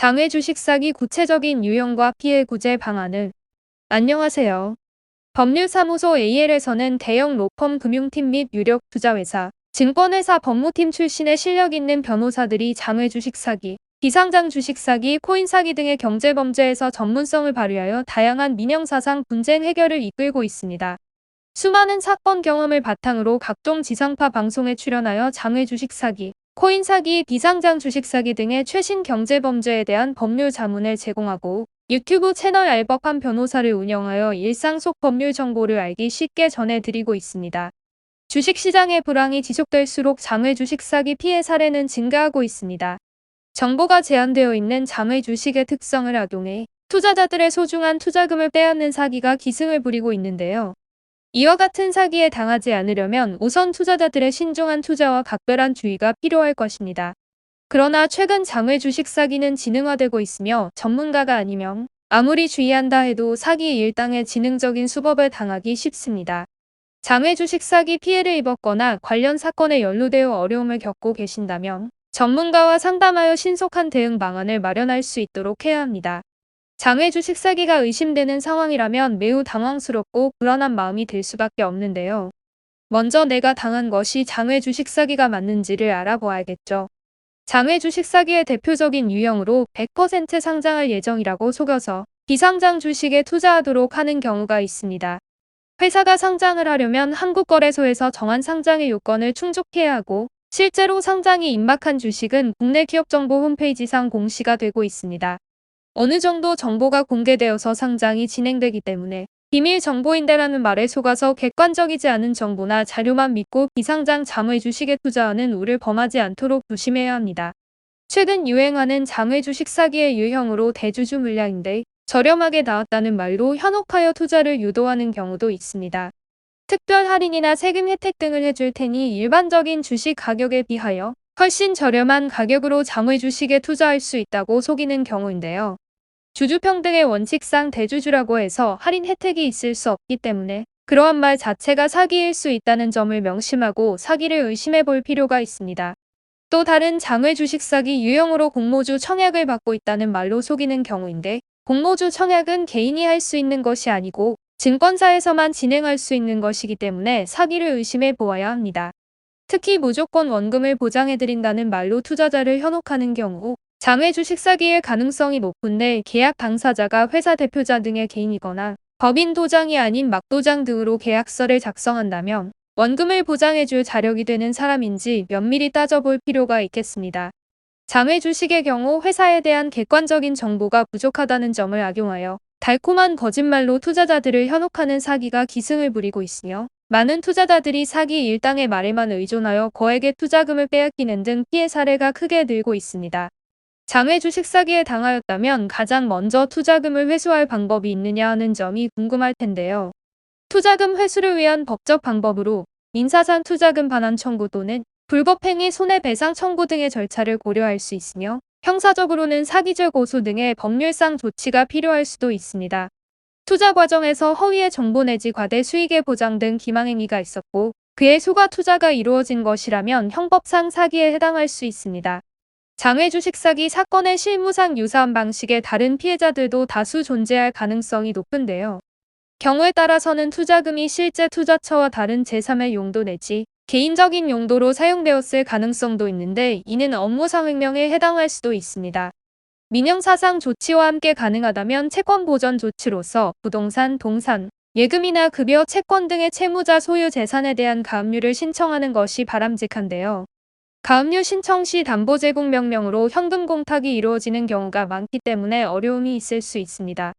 장외 주식 사기 구체적인 유형과 피해 구제 방안을 안녕하세요. 법률사무소 AL에서는 대형 로펌 금융팀 및 유력 투자회사, 증권회사 법무팀 출신의 실력 있는 변호사들이 장외 주식 사기, 비상장 주식 사기, 코인 사기 등의 경제 범죄에서 전문성을 발휘하여 다양한 민영사상 분쟁 해결을 이끌고 있습니다. 수많은 사건 경험을 바탕으로 각종 지상파 방송에 출연하여 장외 주식 사기, 코인 사기, 비상장 주식 사기 등의 최신 경제 범죄에 대한 법률 자문을 제공하고 유튜브 채널 알법한 변호사를 운영하여 일상 속 법률 정보를 알기 쉽게 전해드리고 있습니다. 주식시장의 불황이 지속될수록 장외 주식 사기 피해 사례는 증가하고 있습니다. 정보가 제한되어 있는 장외 주식의 특성을 악용해 투자자들의 소중한 투자금을 빼앗는 사기가 기승을 부리고 있는데요. 이와 같은 사기에 당하지 않으려면 우선 투자자들의 신중한 투자와 각별한 주의가 필요할 것입니다. 그러나 최근 장외 주식 사기는 지능화되고 있으며 전문가가 아니면 아무리 주의한다 해도 사기 일당의 지능적인 수법을 당하기 쉽습니다. 장외 주식 사기 피해를 입었거나 관련 사건에 연루되어 어려움을 겪고 계신다면 전문가와 상담하여 신속한 대응 방안을 마련할 수 있도록 해야 합니다. 장외 주 식 사기가 의심되는 상황이라면 매우 당황스럽고 불안한 마음이 들 수밖에 없는데요. 먼저 내가 당한 것이 장외 주 식 사기가 맞는지를 알아보아야겠죠. 장외 주 식 사기의 대표적인 유형으로 100% 상장할 예정이라고 속여서 비상장 주식에 투자하도록 하는 경우가 있습니다. 회사가 상장을 하려면 한국거래소에서 정한 상장의 요건을 충족해야 하고 실제로 상장이 임박한 주식은 국내 기업정보 홈페이지상 공시가 되고 있습니다. 어느 정도 정보가 공개되어서 상장이 진행되기 때문에 비밀 정보인데라는 말에 속아서 객관적이지 않은 정보나 자료만 믿고 비상장 장외 주식에 투자하는 우를 범하지 않도록 조심해야 합니다. 최근 유행하는 장외 주식 사기의 유형으로 대주주 물량인데 저렴하게 나왔다는 말로 현혹하여 투자를 유도하는 경우도 있습니다. 특별 할인이나 세금 혜택 등을 해줄 테니 일반적인 주식 가격에 비하여 훨씬 저렴한 가격으로 장외 주식에 투자할 수 있다고 속이는 경우인데요. 주주평등의 원칙상 대주주라고 해서 할인 혜택이 있을 수 없기 때문에 그러한 말 자체가 사기일 수 있다는 점을 명심하고 사기를 의심해 볼 필요가 있습니다. 또 다른 장외 주식 사기 유형으로 공모주 청약을 받고 있다는 말로 속이는 경우인데 공모주 청약은 개인이 할 수 있는 것이 아니고 증권사에서만 진행할 수 있는 것이기 때문에 사기를 의심해 보아야 합니다. 특히 무조건 원금을 보장해드린다는 말로 투자자를 현혹하는 경우 장외 주 식 사기의 가능성이 높은데 계약 당사자가 회사 대표자 등의 개인이거나 법인 도장이 아닌 막도장 등으로 계약서를 작성한다면 원금을 보장해줄 자력이 되는 사람인지 면밀히 따져볼 필요가 있겠습니다. 장외 주식의 경우 회사에 대한 객관적인 정보가 부족하다는 점을 악용하여 달콤한 거짓말로 투자자들을 현혹하는 사기가 기승을 부리고 있으며 많은 투자자들이 사기 일당의 말에만 의존하여 거액의 투자금을 빼앗기는 등 피해 사례가 크게 늘고 있습니다. 장외 주식 사기에 당하였다면 가장 먼저 투자금을 회수할 방법이 있느냐 하는 점이 궁금할 텐데요. 투자금 회수를 위한 법적 방법으로 민사상 투자금 반환 청구 또는 불법행위 손해배상 청구 등의 절차를 고려할 수 있으며 형사적으로는 사기죄 고소 등의 법률상 조치가 필요할 수도 있습니다. 투자 과정에서 허위의 정보 내지 과대 수익의 보장 등 기망행위가 있었고 그의 소가 투자가 이루어진 것이라면 형법상 사기에 해당할 수 있습니다. 장외 주식 사기 사건의 실무상 유사한 방식의 다른 피해자들도 다수 존재할 가능성이 높은데요. 경우에 따라서는 투자금이 실제 투자처와 다른 제3의 용도 내지 개인적인 용도로 사용되었을 가능성도 있는데 이는 업무상 횡령에 해당할 수도 있습니다. 민영사상 조치와 함께 가능하다면 채권 보전 조치로서 부동산, 동산, 예금이나 급여, 채권 등의 채무자 소유 재산에 대한 가압류를 신청하는 것이 바람직한데요. 가압류 신청 시 담보 제공 명령으로 현금 공탁이 이루어지는 경우가 많기 때문에 어려움이 있을 수 있습니다.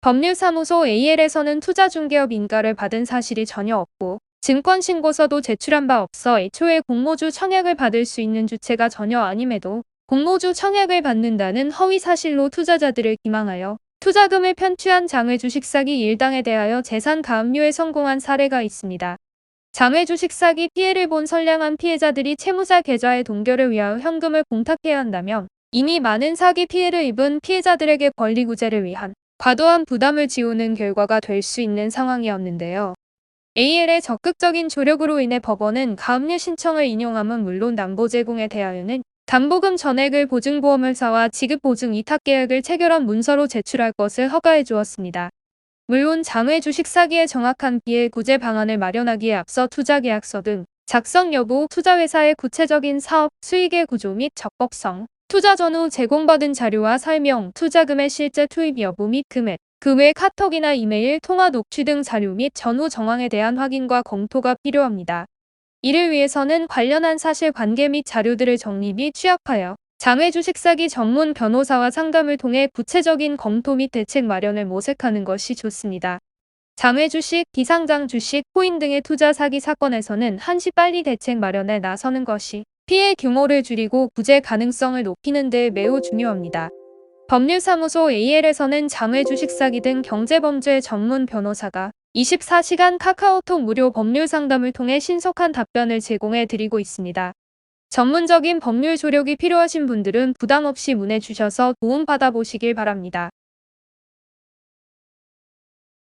법률사무소 AL에서는 투자중개업 인가를 받은 사실이 전혀 없고 증권신고서도 제출한 바 없어 애초에 공모주 청약을 받을 수 있는 주체가 전혀 아님에도 공모주 청약을 받는다는 허위 사실로 투자자들을 기망하여 투자금을 편취한 장외 주식 사기 일당에 대하여 재산 가압류에 성공한 사례가 있습니다. 장외 주식 사기 피해를 본 선량한 피해자들이 채무자 계좌의 동결을 위하여 현금을 공탁해야 한다면 이미 많은 사기 피해를 입은 피해자들에게 권리구제를 위한 과도한 부담을 지우는 결과가 될 수 있는 상황이었는데요. AL의 적극적인 조력으로 인해 법원은 가압류 신청을 인용함은 물론 담보 제공에 대하여는 담보금 전액을 보증보험회사와 지급보증 위탁계약을 체결한 문서로 제출할 것을 허가해 주었습니다. 물론 장외 주식 사기의 정확한 피해 구제 방안을 마련하기에 앞서 투자계약서 등 작성 여부, 투자회사의 구체적인 사업, 수익의 구조 및 적법성, 투자 전후 제공받은 자료와 설명, 투자금의 실제 투입 여부 및 금액, 그 외 카톡이나 이메일, 통화 녹취 등 자료 및 전후 정황에 대한 확인과 검토가 필요합니다. 이를 위해서는 관련한 사실관계 및 자료들을 정리 및 취합하여 장외 주식 사기 전문 변호사와 상담을 통해 구체적인 검토 및 대책 마련을 모색하는 것이 좋습니다. 장외 주식, 비상장 주식, 코인 등의 투자 사기 사건에서는 한시 빨리 대책 마련에 나서는 것이 피해 규모를 줄이고 구제 가능성을 높이는 데 매우 중요합니다. 법률사무소 AL에서는 장외 주식 사기 등 경제범죄 전문 변호사가 24시간 카카오톡 무료 법률 상담을 통해 신속한 답변을 제공해 드리고 있습니다. 전문적인 법률 조력이 필요하신 분들은 부담 없이 문의 주셔서 도움 받아 보시길 바랍니다.